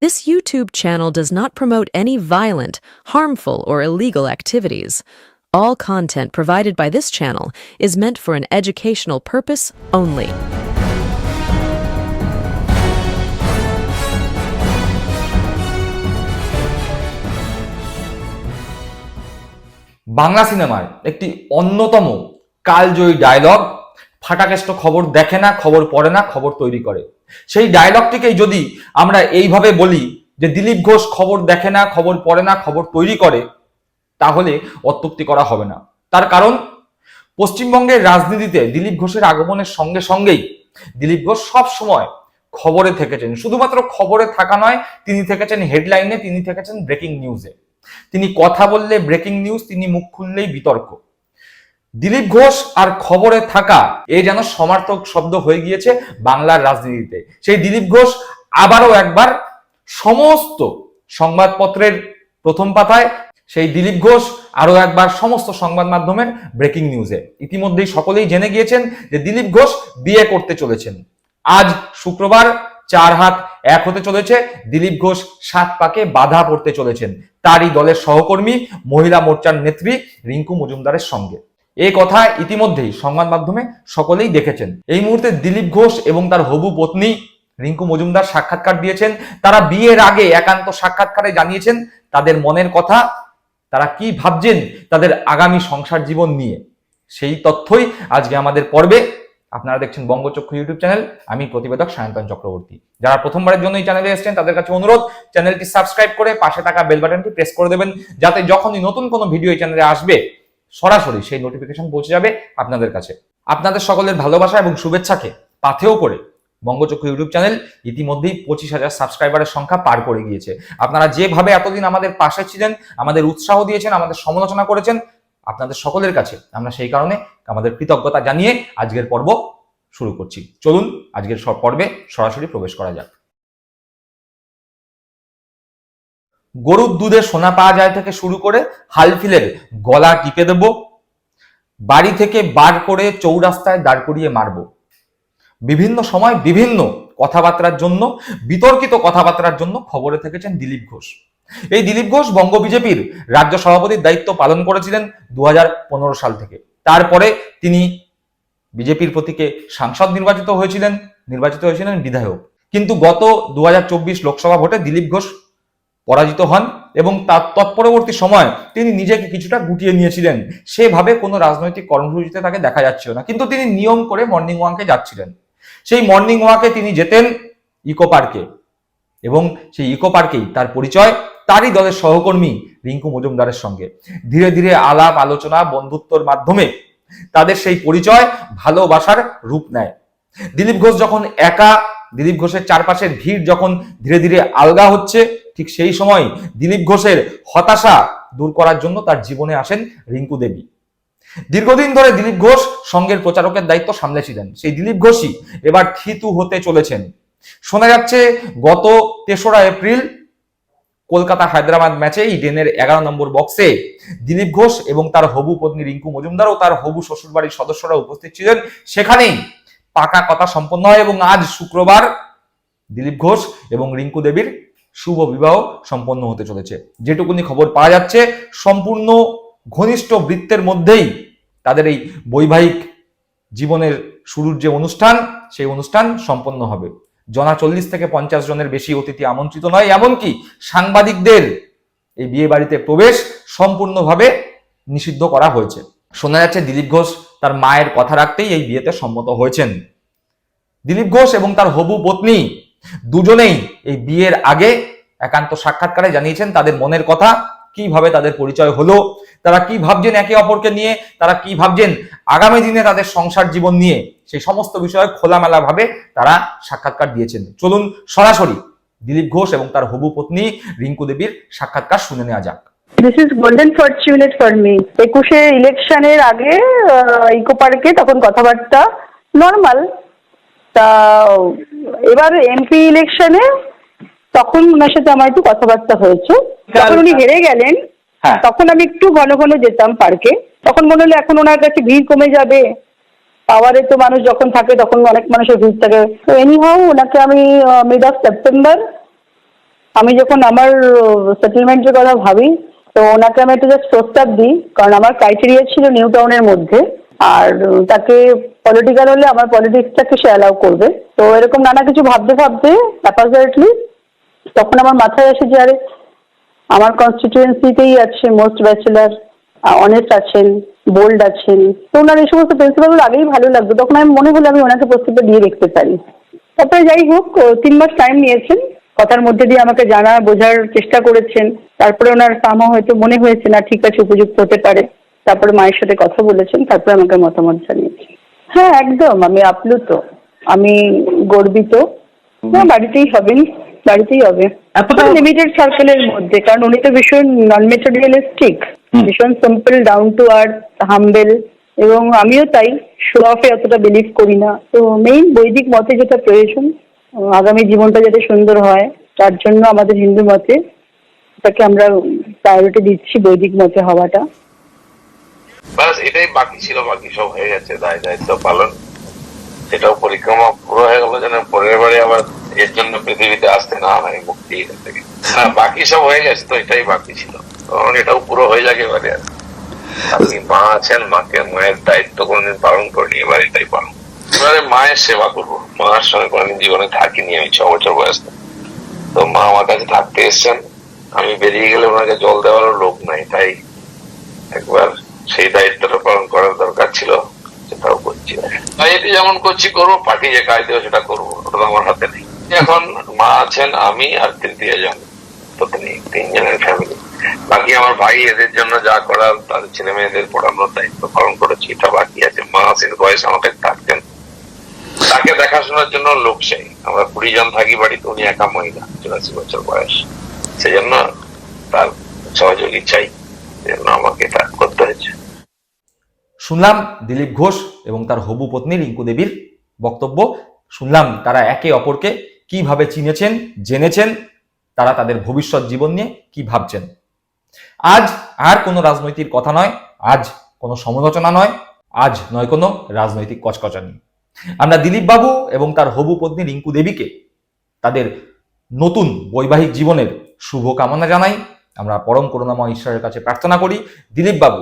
This YouTube channel does not promote any violent, harmful, or illegal activities. All content provided by this channel is meant for an educational purpose only. Bangla সিনেমার একটি অন্যতম কালজয়ী dialogue Fatakeshto খবর দেখে না, খবর পড়ে না, খবর তৈরি করে। সেই ডায়লগটিকেই যদি আমরা এইভাবে বলি যে দিলীপ ঘোষ খবর দেখে না, খবর পড়ে না, খবর তৈরি করে, তাহলে অত্যুক্তি করা হবে না। তার কারণ, পশ্চিমবঙ্গের রাজনীতিতে দিলীপ ঘোষের আগমনের সঙ্গে সঙ্গেই দিলীপ ঘোষ সব সময় খবরে থেকেছেন। শুধুমাত্র খবরে থাকা নয়, তিনি থেকেছেন হেডলাইনে তিনি থেকেছেন ব্রেকিং নিউজে তিনি কথা বললে ব্রেকিং নিউজ তিনি মুখ খুললেই বিতর্ক। দিলীপ ঘোষ আর খবরে থাকা, এ যেন সমার্থক শব্দ হয়ে গিয়েছে বাংলার রাজনীতিতে। সেই দিলীপ ঘোষ আবারও একবার সমস্ত সংবাদপত্রের প্রথম পাতায়, সেই দিলীপ ঘোষ আরও একবার সমস্ত সংবাদ মাধ্যমের ব্রেকিং নিউজে ইতিমধ্যেই সকলেই জেনে গিয়েছেন যে দিলীপ ঘোষ বিয়ে করতে চলেছেন। আজ শুক্রবার চার হাত এক হতে চলেছে, দিলীপ ঘোষ সাত পাকে বাধা পড়তে চলেছেন। তারই দলের সহকর্মী, মহিলা মোর্চার নেত্রী রিঙ্কু মজুমদারের সঙ্গে। এই কথা ইতিমধ্যেই সংবাদ মাধ্যমে সকলেই দেখেছেন। এই মুহূর্তে দিলীপ ঘোষ এবং তার হবু পত্নী রিঙ্কু মজুমদার সাক্ষাৎকার দিয়েছেন। তারা বিয়ের আগে একান্ত সাক্ষাৎকারে জানিয়েছেন তাদের মনের কথা, তারা কি ভাবছেন তাদের আগামী সংসার জীবন নিয়ে। সেই তথ্যই আজকে আমাদের পর্বে। আপনারা দেখছেন বঙ্গচক্ষু ইউটিউব চ্যানেল। আমি প্রতিবেদক সায়ন্তন চক্রবর্তী। যারা প্রথমবারের জন্য এই চ্যানেলে এসেছেন, তাদের কাছে অনুরোধ, চ্যানেলটি সাবস্ক্রাইব করে পাশে থাকা বেল বাটনটি প্রেস করে দেবেন। যাতে যখনই নতুন কোনো ভিডিও এই চ্যানেলে আসবে সরাসরি সেই নোটিফিকেশন পৌঁছে যাবে আপনাদের কাছে। আপনাদের সকলের ভালোবাসা এবং শুভেচ্ছাকে পাথেও করে বঙ্গচক্ষু ইউটিউব চ্যানেল ইতিমধ্যেই পঁচিশ হাজার সাবস্ক্রাইবারের সংখ্যা পার করে গিয়েছে। আপনারা যেভাবে এতদিন আমাদের পাশে ছিলেন, আমাদের উৎসাহ দিয়েছেন, আমাদের সমালোচনা করেছেন, আপনাদের সকলের কাছে আমরা সেই কারণে আমাদের কৃতজ্ঞতা জানিয়ে আজকের পর্ব শুরু করছি। চলুন, আজকের সব পর্বে সরাসরি প্রবেশ করা যাক। গরুর দুধে সোনা পাওয়া যায় থেকে শুরু করে হালফিলের গলা টিপে দেব। বাড়ি থেকে বার করে চৌরাস্তায় দাঁড় করিয়ে মারব। বিভিন্ন সময় বিভিন্ন কথাবার্তার জন্য, বিতর্কিত কথাবার্তার জন্য খবরে থেকেছেন দিলীপ ঘোষ। এই দিলীপ ঘোষ বঙ্গ বিজেপির রাজ্য সভাপতির দায়িত্ব পালন করেছিলেন দু হাজার পনেরো সাল থেকে। তারপরে তিনি বিজেপির প্রতীকে সাংসদ নির্বাচিত হয়েছিলেন নির্বাচিত হয়েছিলেন বিধায়ক। কিন্তু গত দু হাজার চব্বিশ লোকসভা ভোটে দিলীপ ঘোষ পরাজিত হন এবং তার তৎপরবর্তী সময় তিনি নিজেকে কিছুটা গুটিয়ে নিয়েছিলেন। সেভাবে কোনো রাজনৈতিক কর্মসূচিতে তাকে দেখা যাচ্ছিল না। কিন্তু তিনি নিয়ম করে মর্নিং ওয়াকে যাচ্ছিলেন। সেই মর্নিং ওয়াকে তিনি যেতেন ইকো পার্কে এবং সেই ইকো পার্কেই তার পরিচয়, তারই দলের সহকর্মী রিঙ্কু মজুমদারের সঙ্গে। ধীরে ধীরে আলাপ, আলোচনা, বন্ধুত্বর মাধ্যমে তাদের সেই পরিচয় ভালোবাসার রূপ নেয়। দিলীপ ঘোষ যখন একা, দিলীপ ঘোষের চারপাশের ভিড় যখন ধীরে ধীরে আলগা হচ্ছে ঠিক সেই সময় দিলীপ ঘোষের হতাশা দূর করার জন্য তার জীবনে আসেন রিঙ্কু দেবী। দীর্ঘদিন ধরে দিলীপ ঘোষ সঙ্গের প্রচারকের দায়িত্ব সামলেছিলেন। সেই দিলীপ ঘোষই এবার থিতু হতে চলেছেন। শোনা যাচ্ছে, গত তেসরা এপ্রিল কলকাতা হায়দ্রাবাদ ম্যাচে ইডেনের এগারো নম্বর বক্সে দিলীপ ঘোষ এবং তার হবু পত্নী রিঙ্কু মজুমদার ও তার হবু শ্বশুরবাড়ির সদস্যরা উপস্থিত ছিলেন। সেখানেই পাকা কথা সম্পন্ন হয় এবং আজ শুক্রবার দিলীপ ঘোষ এবং রিঙ্কু দেবীর শুভ বিবাহ সম্পন্ন হতে চলেছে। যেটুকুনি খবর পাওয়া যাচ্ছে, সম্পূর্ণ ঘনিষ্ঠ বৃত্তের মধ্যেই তাদের এই বৈবাহিক জীবনের শুরুর যে অনুষ্ঠান, সেই অনুষ্ঠান সম্পন্ন হবে। জনা চল্লিশ থেকে পঞ্চাশ জনের বেশি অতিথি আমন্ত্রিত নয়, এমনকি সাংবাদিকদের এই বিয়ে বাড়িতে প্রবেশ সম্পূর্ণভাবে নিষিদ্ধ করা হয়েছে। শোনা যাচ্ছে, দিলীপ ঘোষ তার মায়ের কথা রাখতেই এই বিয়েতে সম্মত হয়েছেন। দিলীপ ঘোষ এবং তার হবু পত্নী দুজনেই এই বিয়ের আগে একান্ত সাক্ষাৎকারে জানিয়েছেন তাদের মনের কথা, কীভাবে তাদের পরিচয় হলো, তারা কি ভাবছেন একে অপরকে নিয়ে, তারা কি ভাবছেন আগামী দিনে তাদের সংসার জীবন নিয়ে সেই সমস্ত বিষয়ে খোলামেলা ভাবে তারা সাক্ষাৎকার দিয়েছেন। চলুন সরাসরি দিলীপ ঘোষ এবং তার হবু পত্নী রিঙ্কু দেবীর সাক্ষাৎকার শুনে নেওয়া যাক। This is golden fortunate for me একুশে ইলেকশনের আগে ইকো পার্কে তখন কথাবার্তা নর্মাল তা এবার এমপি ইলেকশনে তখন ওনার সাথে আমার একটু কথাবার্তা হয়েছে। যখন উনি হেরে গেলেন হ্যাঁ। তখন আমি একটু ঘন ঘন যেতাম পার্কে তখন মনে হলো এখন ওনার কাছে ভিড় কমে যাবে। পাওয়ারে তো মানুষ যখন থাকে তখন অনেক মানুষের ভিড় থাকে। তো এনি হাউ ওনাকে আমি মিড অফ সেপ্টেম্বর আমি যখন আমার সেটেলমেন্টের কথা ভাবি তো ওনাকে আমি একটা জাস্ট প্রস্তাব দিই। কারণ আমার ক্রাইটেরিয়া ছিল নিউ টাউনের মধ্যে। আর তাকে পলিটিক্যাল হলে আমার পলিটিক্সটাকে সে অ্যালাউ করবে। তো এরকম নানা কিছু ভাবতে ভাবতে অ্যাপার্টলি তখন আমার মাথায় আসে যে, আরে, আমার কনস্টিটিউয়েন্সিতেই আছে মোস্ট ব্যাচেলার অনেস্ট আছেন বোল্ড আছেন। তো ওনার এই সমস্ত প্রিন্সিপালগুলো আগেই ভালো লাগতো। তখন আমি মনে হলো আমি ওনাকে প্রস্তুতি দিয়ে দেখতে পারি। তারপরে যাই হোক তিন মাস টাইম নিয়েছেন। কথার মধ্যে দিয়ে আমাকে জানা, বোঝার চেষ্টা করেছেন। তারপরে ওনার কামও হয়তো মনে হয়েছে, না, ঠিক আছে, উপযুক্ত হতে পারে। তারপরে মায়ের সাথে কথা বলেছেন তারপরে আমাকে মতামত জানিয়েছেন। হ্যাঁ একদম আমি আপ্লুত। আমি গর্বিত। না বাড়িতেই হবেন বাড়িতেই হবে। এতটা- লিমিটেড সার্কেলের মধ্যে কারণ উনি তো ভীষণ নন মেটেরিয়ালিস্টিক ভীষণ simple down to earth humble এবং আমিও তাই শো অফে অতটা বিলিভ করি না। তো মেইন বৈদিক মতে যেটা প্রয়োজন আগামী জীবনটা যাতে সুন্দর হয় তার জন্য আমাদের হিন্দু মতে তাকে আমরা প্রায়োরিটি দিচ্ছি বৈদিক মতে হওয়াটা। ব্যাস এটাই বাকি ছিল, বাকি সব হয়ে গেছে, দায় দায়িত্ব পালন। সেটাও পরিক্রমা পুরো হয়ে গেল যেন পরের বারে আবার এর জন্য পৃথিবীতে আসতে না হয় মুক্তি থেকে। বাকি সব হয়ে গেছে তো, এটাই বাকি ছিল। তখন এটাও পুরো হয়ে যাবে এবারে আপনি মা আছেন, মাকে, মায়ের দায়িত্ব কোনোদিন পালন করিনি, এবার এটাই পালন। এবারে মায়ের সেবা করব। মার সঙ্গে কোনোদিন জীবনে থাকিনি, আমি ছ বছর বয়স তো মা আমার কাছে থাকতে এসছেন। আমি বেরিয়ে গেলে ওনাকে জল দেওয়ারও লোক নাই, তাই একবার সেই দায়িত্বটা পালন করার দরকার ছিল সেটাও করছি। এটি যেমন করছি, করব, পার্টি যে কাজ দেবে সেটা করব, ওটা আমার হাতে নেই। এখন মা আছেন, আমি আর তৃতীয় জন তো তিনি তিনজনের ফ্যামিলি বাকি আমার ভাই এদের জন্য যা করার, তাদের ছেলে মেয়েদের পড়ানোর দায়িত্ব পালন করেছি, এটা বাকি আছে। মা আশির বয়স আমাকে থাকতেন তাকে দেখাশোনার জন্য লোক চাই আমরা কুড়ি জন থাকি বাড়িতে, উনি একা মহিলা, চুরাশি বছর বয়স। সেজন্য তার সহযোগী চাই, সেজন্য আমাকে হয়েছে শুনলাম দিলীপ ঘোষ এবং তার হবু পত্নী রিঙ্কু দেবীর বক্তব্য। শুনলাম তারা একে অপরকে কীভাবে চিনেছেন, জেনেছেন, তারা তাদের ভবিষ্যৎ জীবন নিয়ে কি ভাবছেন। আজ আর কোনো রাজনৈতিক কথা নয়, আজ কোনো সমালোচনা নয়, আজ নয় কোনো রাজনৈতিক কচকচানি। আমরা দিলীপ বাবু এবং তার হবু পত্নী রিঙ্কু দেবীকে তাদের নতুন বৈবাহিক জীবনের শুভ কামনা জানাই। আমরা পরম করুণাময় ঈশ্বরের কাছে প্রার্থনা করি, দিলীপ বাবু।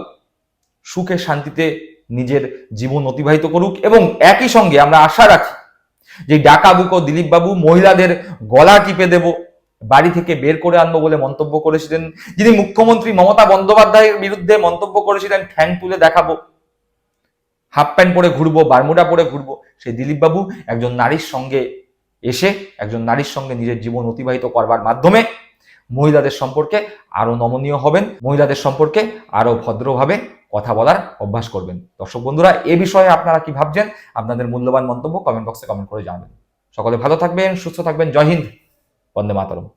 সুখে শান্তিতে নিজের জীবন অতিবাহিত করুক এবং একই সঙ্গে আমরা আশা রাখি যে ডাকা বুকো দিলীপ বাবু মহিলাদের গলা টিপে দেব, বাড়ি থেকে বের করে আনব বলে মন্তব্য করেছিলেন। যিনি মুখ্যমন্ত্রী মমতা বন্দ্যোপাধ্যায়ের বিরুদ্ধে মন্তব্য করেছিলেন, ঠ্যাং তুলে দেখাবো। হাফ প্যান্ট পরে ঘুরবো, বারমুডা পরে ঘুরবো। সেই দিলীপ বাবু একজন নারীর সঙ্গে এসে, একজন নারীর সঙ্গে নিজের জীবন অতিবাহিত করবার মাধ্যমে মহিলাদের সম্পর্কে আরও নমনীয় হবেন, মহিলাদের সম্পর্কে আরও ভদ্রভাবে কথা বলার অভ্যাস করবেন। দর্শক বন্ধুরা, এ বিষয়ে আপনারা কি ভাবছেন? আপনাদের মূল্যবান মন্তব্য কমেন্ট বক্সে কমেন্ট করে জানাবেন। সকলে ভালো থাকবেন, সুস্থ থাকবেন। জয় হিন্দ। বন্দে মাতরম।